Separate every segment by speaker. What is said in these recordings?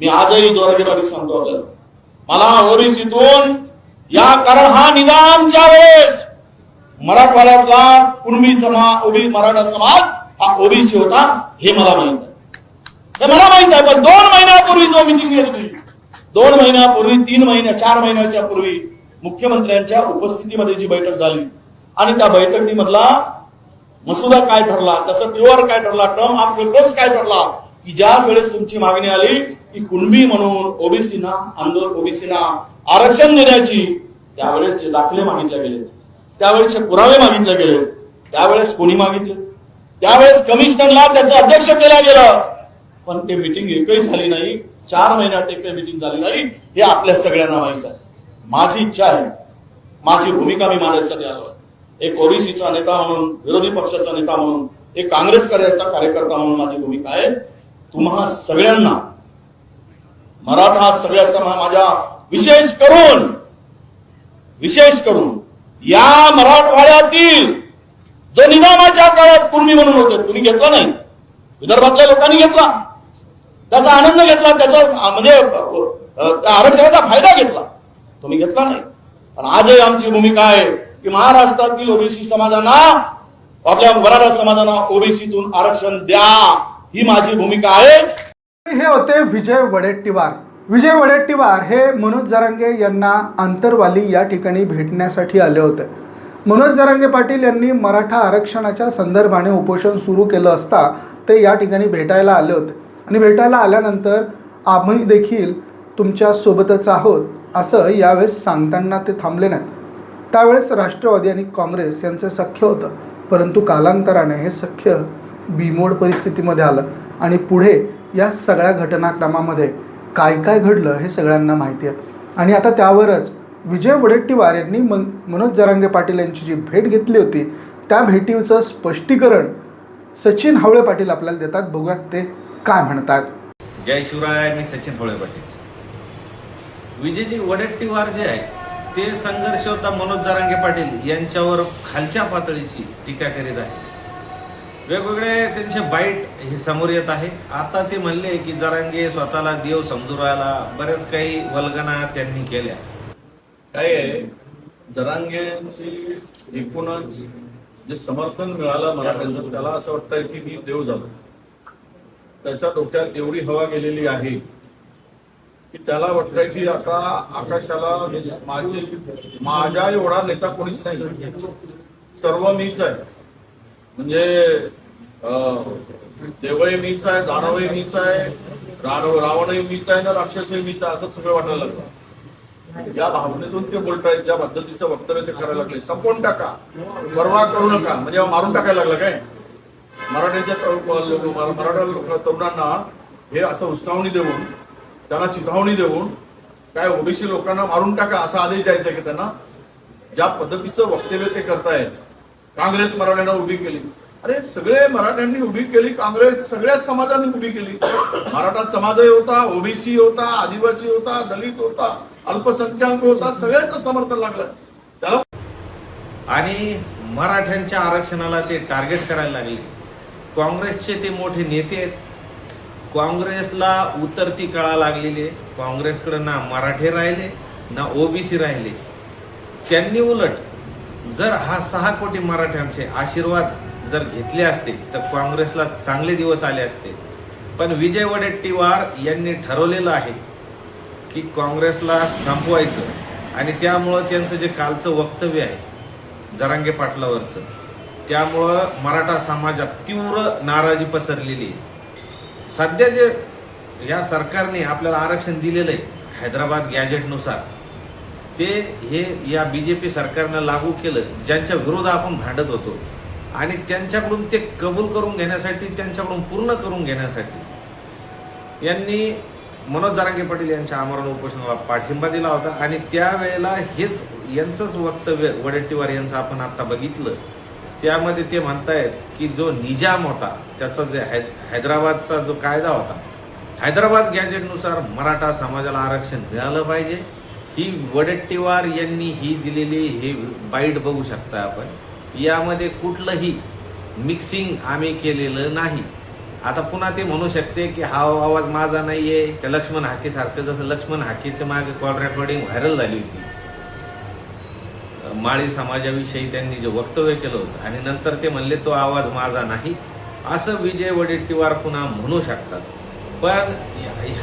Speaker 1: मी आजही जोरगेवारी सांगतो आपल्याला. मला ओरिसीतून या कारण हा निजामच्या वेळेस मराठवाड्यातला कुणबी समाज उभी मराठा समाज हा ओबीसी होता हे मला माहीत आहे. हे मला माहीत आहे पण दोन महिन्यापूर्वी जो मिटिंग घेतली दोन महिन्यापूर्वी तीन महिन्या चार महिन्याच्या पूर्वी मुख्यमंत्र्यांच्या उपस्थितीमध्ये जी बैठक झाली आणि त्या बैठकीमधला मसुदा काय ठरला त्याचा प्युअर काय ठरला टर्म ऑफ रेफरन्स काय ठरला की ज्या वेळेस तुमची मागणी आली की कुणबी म्हणून ओबीसीना आंदोलन ओबीसीना आरक्षण देण्याची त्यावेळेस दाखले मागितले गेले त्यावेळेसचे पुरावे मागितले गेले त्यावेळेस कोणी मागितले? त्यावेळेस कमिशनरला त्याचं अध्यक्ष केलं गेलं. पण ते मिटिंग एकही झाली नाही. चार महिन्यात एकही मिटिंग झाली नाही. हे आपल्या सगळ्यांना माहीत आहे. माझी इच्छा आहे. माझी भूमिका मी मांडण्यासाठी आलो एक ओबीसीचा नेता म्हणून विरोधी पक्षाचा नेता म्हणून एक काँग्रेस कार्याचा कार्यकर्ता म्हणून माझी भूमिका आहे. तुम्हा सगळ्यांना मराठा सगळ्या समा माझ्या विशेष करून विशेष करून या मराठवाड्यातील जो निजामाच्या काळात कुणबी म्हणून होते तुम्ही घेतला नाही. विदर्भातल्या लोकांनी घेतला. त्याचा आनंद घेतला त्याचा म्हणजे त्या आरक्षणाचा फायदा घेतला. तुम्ही घेतला नाही. पण आजही आमची भूमिका आहे की महाराष्ट्रातील ओबीसी समाजांना आपल्या मराठा समाजांना ओबीसीतून आरक्षण द्या. ही माझी भूमिका आहे.
Speaker 2: हे होते विजय वडेट्टीवार. विजय वडेट्टीवार हे मनोज जरांगे यांना आंतरवाली या ठिकाणी भेटण्यासाठी आले होते. मनोज जरांगे पाटील यांनी मराठा आरक्षणाच्या संदर्भाने उपोषण सुरू केलं असता ते या ठिकाणी भेटायला आले होते. आणि भेटायला आल्यानंतर आम्ही देखील तुमच्या सोबतच आहोत असं यावेळेस सांगताना ते थांबले नाहीत. त्यावेळेस राष्ट्रवादी आणि काँग्रेस यांचं सख्य होतं. परंतु कालांतराने हे सख्य बिमोड परिस्थितीमध्ये आलं. आणि पुढे या सगळ्या घटनाक्रमामध्ये काय काय घडलं हे सगळ्यांना माहिती आहे. आणि आता त्यावरच विजय वडेट्टीवार यांनी मन मनोज जरांगे पाटील यांची जी भेट घेतली होती त्या भेटीचं स्पष्टीकरण सचिन हावळे पाटील आपल्याला देतात. बघूयात ते काय म्हणतात.
Speaker 3: जय शिवराय मी सचिन हवळे पाटील. विजयजी वडेट्टीवार जे आहे ते संघर्ष होता मनोज जरांगे पाटील यांच्यावर खालच्या पातळीची टीका करीत आहे वेगवेगळे त्यांचे बाईट हे समोर येत आहे. आता ते म्हणले की जरांगे स्वतःला देव समजू राहिला. बरेच काही वल्गना त्यांनी केल्या.
Speaker 1: काय आहे? जरांगेची एकूणच जे समर्थन मिळालं मराठ्यांचं त्याला असं वाटतंय की मी देव झालो. त्याच्या डोक्यात एवढी हवा गेलेली आहे की त्याला वाटतंय की आता आकाशाला माझी माझ्या एवढा नेता कोणीच नाही. सर्व मीच आहे. म्हणजे देवही मीच आहे दानवही मीच आहे राणव रावणही मीच आहे ना राक्षसही मीच आहे असं सगळं वाटायला लागलं. या भावनेतून ते बोलतायत ज्या पद्धतीचं वक्तव्य ते करायला लागले. संपवून टाका. परवा करू नका. म्हणजे मारून टाकायला लागलं काय? मराठ्यांच्या लोक- मराठा तरुणांना हे असं उस्कावणी देऊन त्यांना चिथावणी देऊन काय ओबीसी लोकांना मारून टाका असा आदेश द्यायचा आहे की त्यांना. ज्या पद्धतीचं वक्तव्य ते करतायत काँग्रेस मराठ्यांना उभी केली. अरे सगळे मराठ्यांनी उभी केली काँग्रेस सगळ्या समाजांनी उभी केली. मराठा समाजही होता ओबीसी होता आदिवासी होता दलित होता अल्पसंख्याक होता सगळ्यांचं समर्थन लागलं. त्याला
Speaker 3: आणि मराठ्यांच्या आरक्षणाला ते टार्गेट करायला लागले. काँग्रेसचे ते मोठे नेते आहेत. काँग्रेसला उतरती कळा लागलेली आहे. काँग्रेसकडे ना मराठे राहिले ना ओबीसी राहिले. त्यांनी उलट जर हा सहा कोटी मराठ्यांचे आशीर्वाद जर घेतले असते तर काँग्रेसला चांगले दिवस आले असते. पण विजय वडेट्टीवार यांनी ठरवलेलं आहे की काँग्रेसला संपवायचं आणि त्यामुळं त्यांचं जे कालचं वक्तव्य आहे जरांगे पाटलावरचं त्यामुळं मराठा समाजात तीव्र नाराजी पसरलेली आहे. सध्या जे या सरकारने आपल्याला आरक्षण दिलेलं आहे हैदराबाद गॅजेटनुसार ते हे या बी जे पी सरकारनं लागू केलं ज्यांच्या विरोधात आपण भांडत होतो आणि त्यांच्याकडून ते कबूल करून घेण्यासाठी त्यांच्याकडून पूर्ण करून घेण्यासाठी यांनी मनोज जारांगे पाटील यांच्या आमरण उपोषणाला पाठिंबा दिला होता आणि त्यावेळेला हेच यांचंच वक्तव्य वडेट्टीवार यांचं आपण आता बघितलं त्यामध्ये ते म्हणतायत की जो निजाम होता त्याचा जे हैद हैदराबादचा जो कायदा होता हैदराबाद गॅजेटनुसार मराठा समाजाला आरक्षण मिळालं पाहिजे ही वडेट्टीवार यांनी ही दिलेली हे बाईट बघू शकता आपण. यामध्ये कुठलंही मिक्सिंग आम्ही केलेलं नाही. आता पुन्हा ते म्हणू शकते की हा आवाज माझा नाही आहे त्या लक्ष्मण हाकेसारखं जसं लक्ष्मण हाकेचं मागे कॉल रेकॉर्डिंग व्हायरल झाली होती. माळी समाजाविषयी त्यांनी जे वक्तव्य केलं होतं आणि नंतर ते म्हणले तो आवाज माझा नाही. असं विजय वडेट्टीवार पुन्हा म्हणू शकतात. पण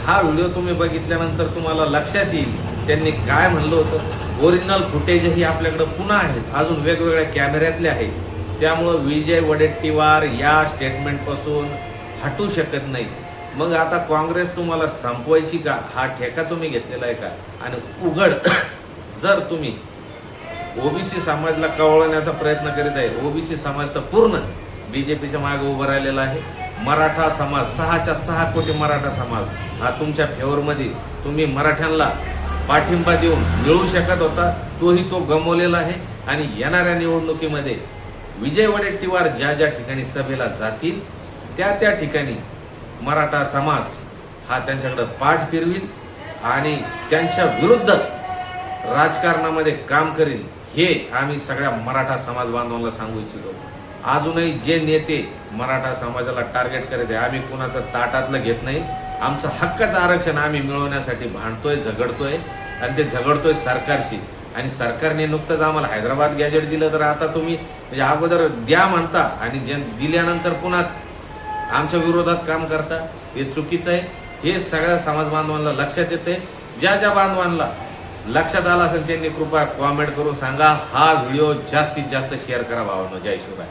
Speaker 3: हा व्हिडिओ तुम्ही बघितल्यानंतर तुम्हाला लक्षात येईल त्यांनी काय म्हणलं होतं? ओरिजिनल फुटेजही आपल्याकडं पुन्हा आहेत. अजून वेगवेगळ्या कॅमेऱ्यातले आहेत. त्यामुळं विजय वडेट्टीवार या स्टेटमेंटपासून हटू शकत नाही. मग आता काँग्रेस तुम्हाला संपवायची का? हा ठेका तुम्ही घेतलेला आहे का? आणि उघड जर तुम्ही ओबीसी समाजला कवळण्याचा प्रयत्न करीत आहे ओबीसी समाज तर पूर्ण बीजेपीच्या मागे उभं राहिलेला आहे. मराठा समाज सहाच्या सहा कोटी मराठा समाज हा तुमच्या फेवरमध्ये तुम्ही मराठ्यांना पाठिंबा देऊन मिळू शकत होता तोही तो गमवलेला आहे. आणि येणाऱ्या निवडणुकीमध्ये विजय वडेट्टीवार ज्या ज्या ठिकाणी सभेला जातील त्या त्या ठिकाणी मराठा समाज हा त्यांच्याकडे पाठ फिरवील आणि त्यांच्या विरुद्ध राजकारणामध्ये काम करील हे आम्ही सगळ्या मराठा समाज बांधवांना सांगू इच्छितो. अजूनही जे नेते मराठा समाजाला टार्गेट करत आहे आम्ही कुणाचं ताटातलं घेत नाही. आमचं हक्काचं आरक्षण आम्ही मिळवण्यासाठी भांडतोय झगडतोय आणि ते झगडतोय सरकारशी. आणि सरकारने नुकतंच आम्हाला हैदराबाद गॅजेट दिलं तर आता तुम्ही म्हणजे अगोदर द्या म्हणता आणि जे दिल्यानंतर पुन्हा आमच्या विरोधात काम करता. हे चुकीचं आहे. हे सगळ्या समाज बांधवांना लक्षात येते ज्या ज्या बांधवांना लक्षात आलं असेल त्यांनी कृपया कॉमेंट करून सांगा. हा व्हिडिओ जास्तीत जास्त शेअर करा भावांनो. जय शिवराय.